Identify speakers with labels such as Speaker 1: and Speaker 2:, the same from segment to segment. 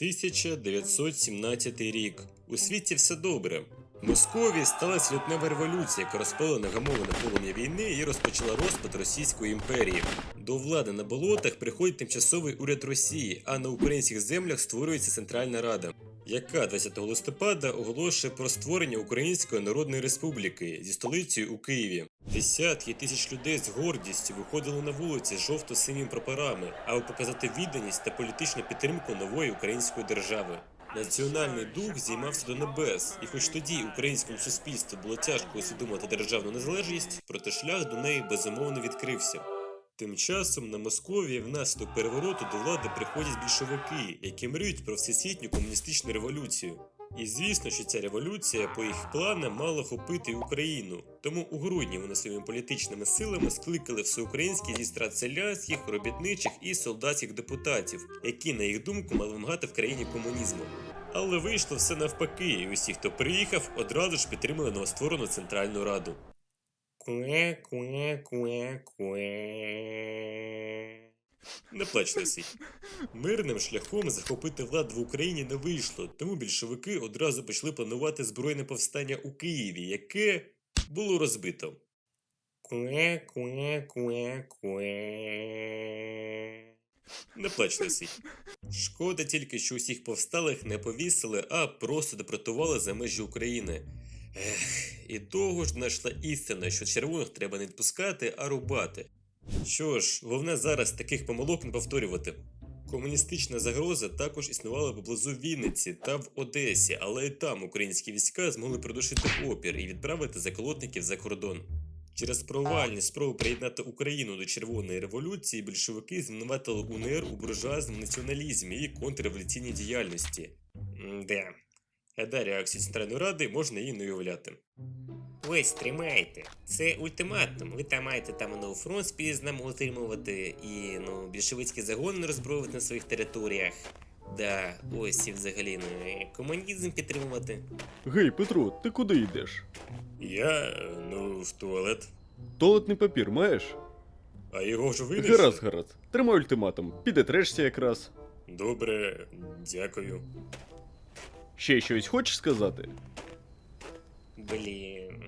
Speaker 1: 1917 рік. У світі все добре. В Московії сталася лютнева революція, яка розпала негамоване полум'я війни і розпочала розпад Російської імперії. До влади на болотах приходить тимчасовий уряд Росії, а на українських землях створюється Центральна Рада, яка 20 листопада оголошує про створення Української Народної Республіки зі столицею у Києві. Десятки тисяч людей з гордістю виходили на вулиці з жовто-синім прапорами, аби показати відданість та політичну підтримку нової української держави. Національний дух зіймався до небес, і хоч тоді українському суспільству було тяжко усвідомити державну незалежність, проте шлях до неї безумовно відкрився. Тим часом на Московії внаслідок перевороту до влади приходять більшовики, які мріють про всесвітню комуністичну революцію. І звісно, що ця революція по їх планам мала охопити й Україну. Тому у грудні вони своїми політичними силами скликали всеукраїнський зістрат селянських, робітничих і солдатських депутатів, які, на їх думку, мали вимагати в країні комунізму. Але вийшло все навпаки, і усі, хто приїхав, одразу ж підтримали новостворену Центральну Раду. Куе, куе, куе, куе. Не плач, Лисий. Мирним шляхом захопити владу в Україні не вийшло, тому більшовики одразу почали планувати збройне повстання у Києві, яке було розбито. Куе, куе, куе, куе. Не плач, Лисий. Шкода тільки, що усіх повсталих не повісили, а просто депортували за межі України. Ех, і того ж знайшла істина, що червоних треба не відпускати, а рубати. Що ж, головне зараз таких помилок не повторювати. Комуністична загроза також існувала поблизу Вінниці та в Одесі, але і там українські війська змогли придушити опір і відправити заколотників за кордон. Через провальні спроби приєднати Україну до Червоної революції більшовики звинуватили УНР у буржуазному націоналізмі і контрреволюційній діяльності. Де. Гадаю, реакцію Центральної Ради можна і не уявляти. Ось тримайте. Це ультиматум. Ви там маєте там ну, фронт спізнам утримувати і ну, більшовицькі загони роззброювати на своїх територіях. Да, ось і взагалі ну, комунізм підтримувати.
Speaker 2: Гей, Петро, ти куди йдеш?
Speaker 1: Я ну в туалет.
Speaker 2: Туалетний папір маєш?
Speaker 1: А його вже винайшли?
Speaker 2: Гаразд, гаразд. Тримай ультиматум. Підетрешся якраз.
Speaker 1: Добре, дякую.
Speaker 2: Ще щось хочеш сказати?
Speaker 1: Блін.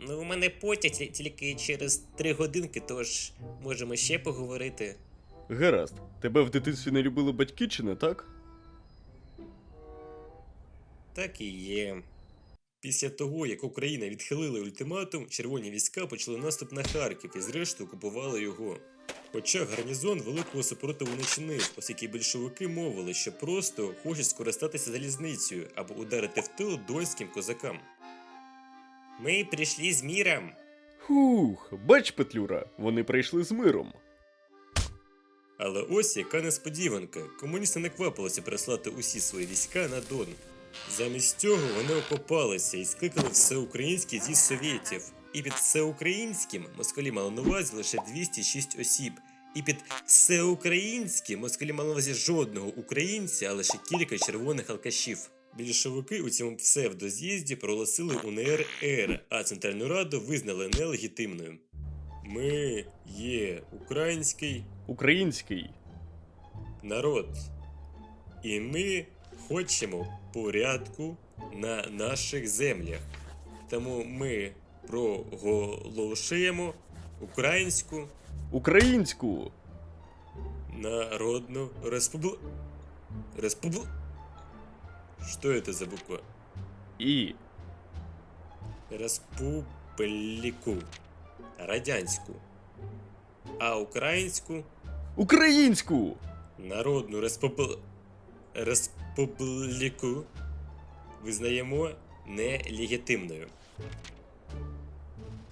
Speaker 1: Ну, у мене потяг тільки через три годинки, тож можемо ще поговорити.
Speaker 2: Гаразд. Тебе в дитинстві не любили батьки чи не так?
Speaker 1: Так і є. Після того, як Україна відхилила ультиматум, червоні війська почали наступ на Харків і зрештою окупували його. Хоча гарнізон великого супротиву не чинив, оскільки більшовики мовили, що просто хочуть скористатися залізницею або ударити в тил донським козакам. Ми прийшли з міром.
Speaker 2: Хух, бач, Петлюра, вони прийшли з миром.
Speaker 1: Але ось яка несподіванка. Комуністи не квапилися переслати усі свої війська на Дон. Замість цього вони окопалися і скликали всеукраїнський з'їзд совєтів. І під всеукраїнським москалі мали на увазі лише 206 осіб. І під всеукраїнським москалі мали на увазі жодного українця, а лише кілька червоних алкашів. Більшовики у цьому псевдоз'їзді проголосили УНР Р, а Центральну Раду визнали нелегітимною. Ми є український
Speaker 2: Український.
Speaker 1: народ. І ми хочемо порядку на наших землях. Тому ми проголошуємо Українську
Speaker 2: Українську.
Speaker 1: Народну Республіку. Республ... Что это за буква?
Speaker 2: І.
Speaker 1: Республіку. Радянську. А українську
Speaker 2: Українську!
Speaker 1: Народну республ... республіку визнаємо нелегітимною.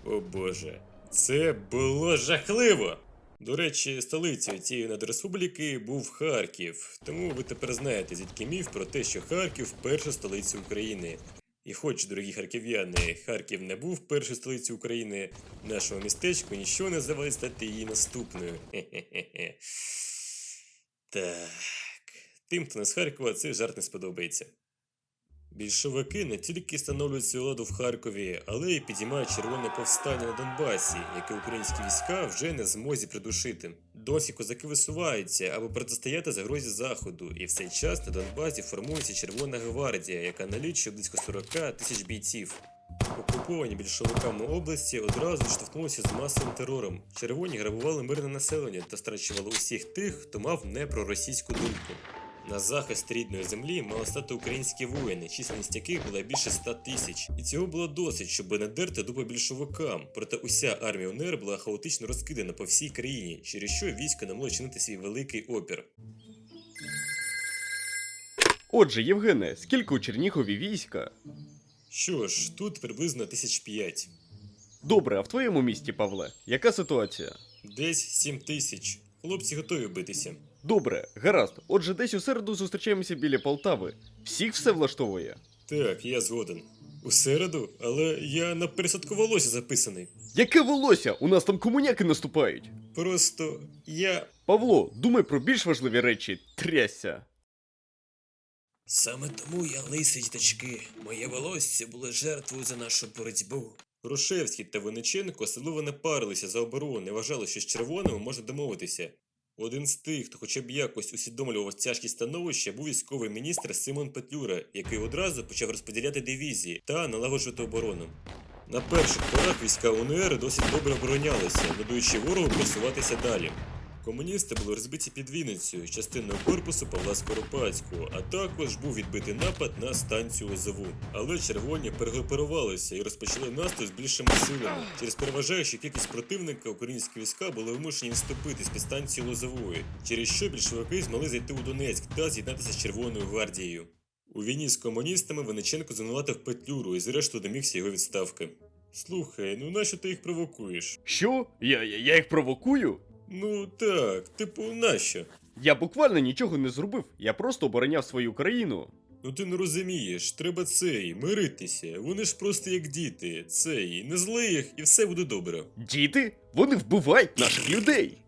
Speaker 1: О Боже, це було жахливо! До речі, столицею цієї надреспубліки був Харків, тому ви тепер знаєте звідки міф про те, що Харків перша столиця України. І хоч, дорогі харків'яни, Харків не був першою столицею України, нашому містечку нічого не завадить стати її наступною. Хе-хе-хе. Так. Тим, хто не з Харкова, цей жарт не сподобається. Більшовики не тільки встановлюють свою владу в Харкові, але й підіймають червоне повстання на Донбасі, яке українські війська вже не змозі придушити. Досі козаки висуваються, аби протистояти загрозі заходу, і в цей час на Донбасі формується Червона гвардія, яка налічує близько 40 тисяч бійців. Окуповані більшовиками області одразу штовхнулися з масовим терором. Червоні грабували мирне населення та страчували усіх тих, хто мав непроросійську думку. На захист рідної землі мали стати українські воїни, численність яких була більше 100 тисяч. І цього було досить, щоб не дерти дуба більшовикам. Проте уся армія УНР була хаотично розкидана по всій країні, через що військо не могло чинити свій великий опір.
Speaker 2: Отже, Євгене, скільки у Чернігові війська?
Speaker 1: Що ж, тут приблизно тисяч п'ять.
Speaker 2: Добре, а в твоєму місті, Павле, яка ситуація?
Speaker 1: Десь сім тисяч. Хлопці готові битися.
Speaker 2: Добре, гаразд. Отже, десь у середу зустрічаємося біля Полтави. Всіх все влаштовує.
Speaker 1: Так, я згоден. У середу, але я на пересадку волосся записаний.
Speaker 2: Яке волосся? У нас там комуняки наступають.
Speaker 1: Просто я.
Speaker 2: Павло, думай про більш важливі речі. Трясся.
Speaker 1: Саме тому я лисий діточки. Моє волосся було жертвою за нашу боротьбу. Грушевський та Винниченко особливо не парилися за оборону і вважали, що з червоними можна домовитися. Один з тих, хто хоча б якось усвідомлював тяжкість становища, був військовий міністр Симон Петлюра, який одразу почав розподіляти дивізії та налагоджувати оборону. На перших порах війська УНР досить добре оборонялися, не даючи ворогу просуватися далі. Комуністи були розбиті під Вінницею, частиною корпусу Павла Скоропадського, а також був відбитий напад на станцію Лозову. Але червоні перегрупувалися і розпочали наступ з більшими силами. Через переважаючу кількість противника українські війська були вимушені відступити з підстанції Лозової, через що більшовики змогли зайти у Донецьк та з'єднатися з Червоною гвардією. У війні з комуністами Винниченко звинуватив Петлюру і зрештою домігся його відставки. Слухай, ну нащо ти їх провокуєш?
Speaker 2: Що? Я, я, я їх провокую?
Speaker 1: Ну так, типу, нащо?
Speaker 2: Я буквально нічого не зробив, я просто обороняв свою країну.
Speaker 1: Ну ти не розумієш, треба цей, миритися. Вони ж просто як діти. Цей, не зли їх і все буде добре.
Speaker 2: Діти? Вони вбивають наших людей.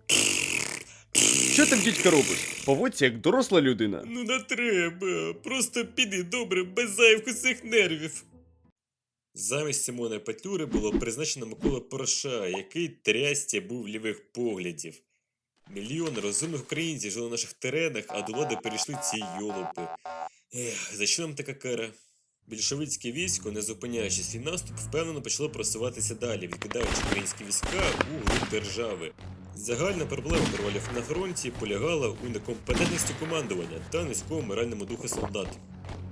Speaker 2: Що ти, дідька, робиш? Поводься як доросла людина.
Speaker 1: Ну не треба, просто піди добре, без зайвих цих нервів. Замість Симона Петлюри було призначено Микола Пороша, який трястя був лівих поглядів. Мільйони розумних українців жили на наших теренах, а до влади перейшли ці йолопи. Ех, за що нам така кара? Більшовицьке військо, не зупиняючи свій наступ, впевнено почало просуватися далі, відкидаючи українські війська у глиб держави. Загальна проблема королів на фронті полягала у некомпетентності командування та низькому моральному духу солдат.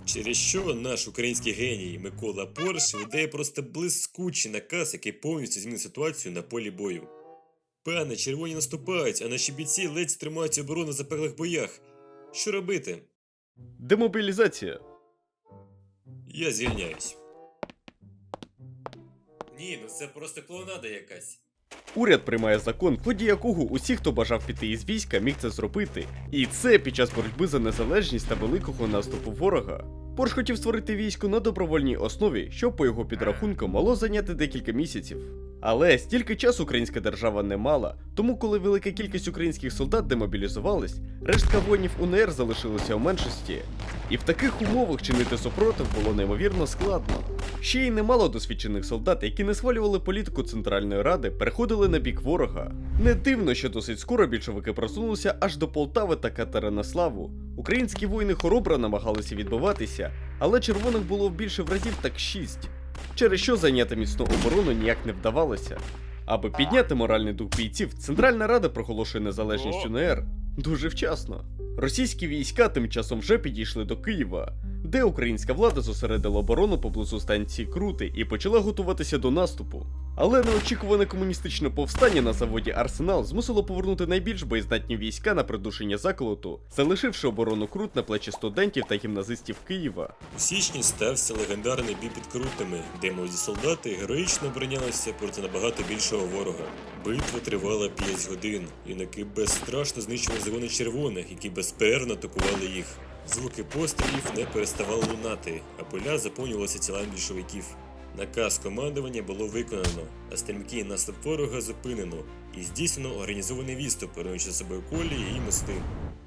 Speaker 1: Через що наш український геній Микола Порш видає просто блискучий наказ, який повністю змінив ситуацію на полі бою. Пане, червоні наступають, а наші бійці ледь тримають оборону в запеклих боях. Що робити?
Speaker 2: Демобілізація.
Speaker 1: Я звільняюсь. Ні, ну це просто клоунада якась.
Speaker 2: Уряд приймає закон, в ході якого усі, хто бажав піти із війська, міг це зробити. І це під час боротьби за незалежність та великого наступу ворога. Порш хотів створити військо на добровольній основі, що по його підрахункам мало зайняти декілька місяців. Але стільки часу українська держава не мала, тому коли велика кількість українських солдат демобілізувались, рештка воїнів УНР залишилася у меншості. І в таких умовах чинити супротив було неймовірно складно. Ще й немало досвідчених солдат, які не схвалювали політику Центральної Ради, переходили на бік ворога. Не дивно, що досить скоро більшовики просунулися аж до Полтави та Катеринославу. Українські воїни хоробро намагалися відбиватися, але червоних було більше в разів так шість, через що зайняти міцну оборону ніяк не вдавалося. Аби підняти моральний дух бійців, Центральна Рада проголошує незалежність УНР дуже вчасно. Російські війська тим часом вже підійшли до Києва, де українська влада зосередила оборону поблизу станції Крути і почала готуватися до наступу. Але неочікуване комуністичне повстання на заводі Арсенал змусило повернути найбільш боєздатні війська на придушення заколоту, залишивши оборону Крут на плечі студентів та гімназистів Києва.
Speaker 1: У січні стався легендарний бій під Крутами, де молоді солдати героїчно оборонялися проти набагато більшого ворога. Битва тривала 5 годин, юнаки безстрашно знищували загони червоних, які безперервно атакували їх. Звуки пострілів не переставали лунати, а поля заповнювалися тілами більшовиків. Наказ командування було виконано, а стрімкий наступ ворога зупинено і здійснено організований відступ, за собою колії і мости.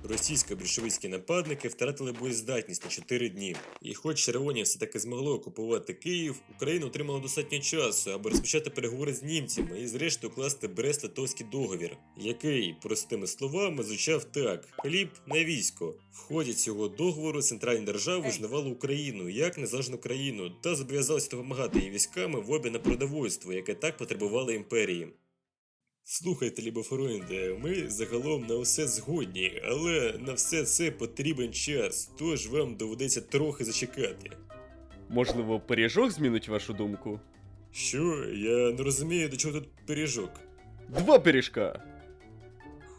Speaker 1: Російсько-більшовицькі нападники втратили боєздатність на 4 дні. І хоч червоні все таки змогли окупувати Київ, Україна отримала достатньо часу, аби розпочати переговори з німцями і зрештою укласти Брест-Литовський договір, який, простими словами, звучав так: хліб на військо. В ході цього договору центральні держави визнавали Україну як незалежну країну та зобов'язалися допомагати її військами в обмін на продовольство, яке так потребували імперії. Слухайте, Лібофоройнде, ми загалом на все згодні, але на все це потрібен час, тож вам доведеться трохи зачекати.
Speaker 2: Можливо, пиріжок змінить вашу думку?
Speaker 1: Що? Я не розумію, до чого тут пиріжок.
Speaker 2: Два пиріжка!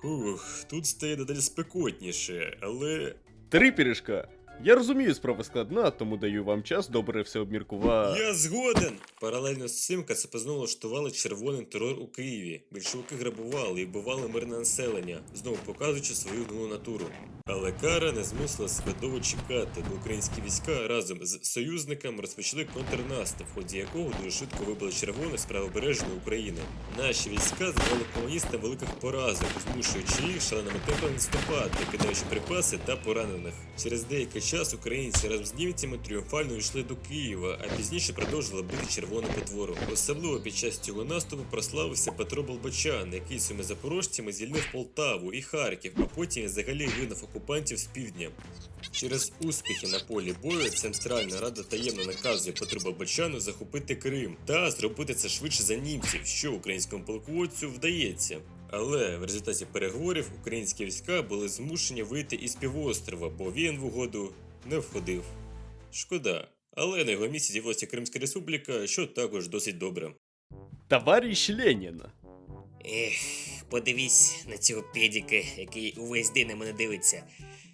Speaker 1: Хух, тут стає дедалі спекотніше, але.
Speaker 2: Три пиріжка! Я розумію, справа складна, тому даю вам час добре все обміркувати.
Speaker 1: Я згоден! Паралельно з цим КЦП влаштували червоний терор у Києві. Більшовики грабували і вбивали мирне населення, знову показуючи свою гнулу натуру. Але кара не змусила себе чекати, бо українські війська разом з союзниками розпочали контрнаступ, в ході якого дуже швидко вибили червоних з правобережної України. Наші війська завдали комуністам великих поразок, змушуючи їх шаленими темпами відступати, кидаючи припаси та поранених. Через деякий час українці разом з німцями тріумфально йшли до Києва, а пізніше продовжили бити червону потвору. Особливо під час цього наступу прославився Петро Болбочан, який своїми запорожцями звільнив Полтаву і Харків, а потім взагалі вигнав окупантів з півдня. Через успіхи на полі бою Центральна Рада таємно наказує Петру Болбочану захопити Крим та зробити це швидше за німців, що українському полководцю вдається. Але в результаті переговорів українські війська були змушені вийти із півострова, бо він в угоду не входив. Шкода, але на його місці з'явилася Кримська Республіка, що також досить добре.
Speaker 2: Товариш Ленін!
Speaker 3: Ех, подивись на цього педіка, який увесь день на мене дивиться.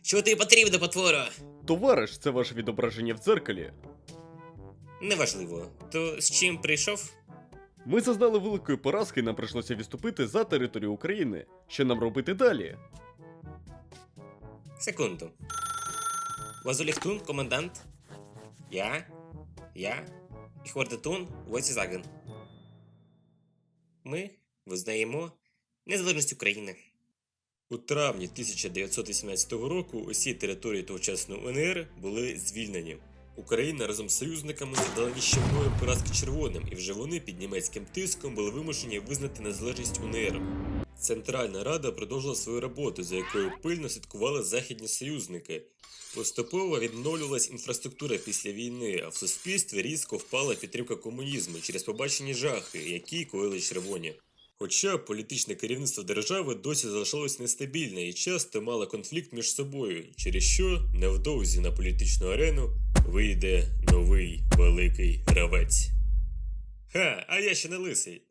Speaker 3: Що тобі потрібно, потвора?
Speaker 2: Товариш, це ваше відображення в дзеркалі.
Speaker 3: Неважливо. То з чим прийшов?
Speaker 2: Ми зазнали великої поразки і нам прийшлося відступити за територію України. Що нам робити далі?
Speaker 3: Секунду. Вазуліхтун, комендант. Я. Я. І Хвардетун, Войцезаген. Ми визнаємо незалежність України.
Speaker 1: У травні 1918 року усі території тогочасної УНР були звільнені. Україна разом з союзниками завдала ніщівної поразки червоним, і вже вони під німецьким тиском були вимушені визнати незалежність УНР. Центральна Рада продовжила свою роботу, за якою пильно слідкували західні союзники. Поступово відновлювалась інфраструктура після війни, а в суспільстві різко впала підтримка комунізму через побачені жахи, які коїли червоні. Хоча політичне керівництво держави досі залишалось нестабільне і часто мало конфлікт між собою, через що невдовзі на політичну арену вийде новий великий гравець. Ха, а я ще не лисий.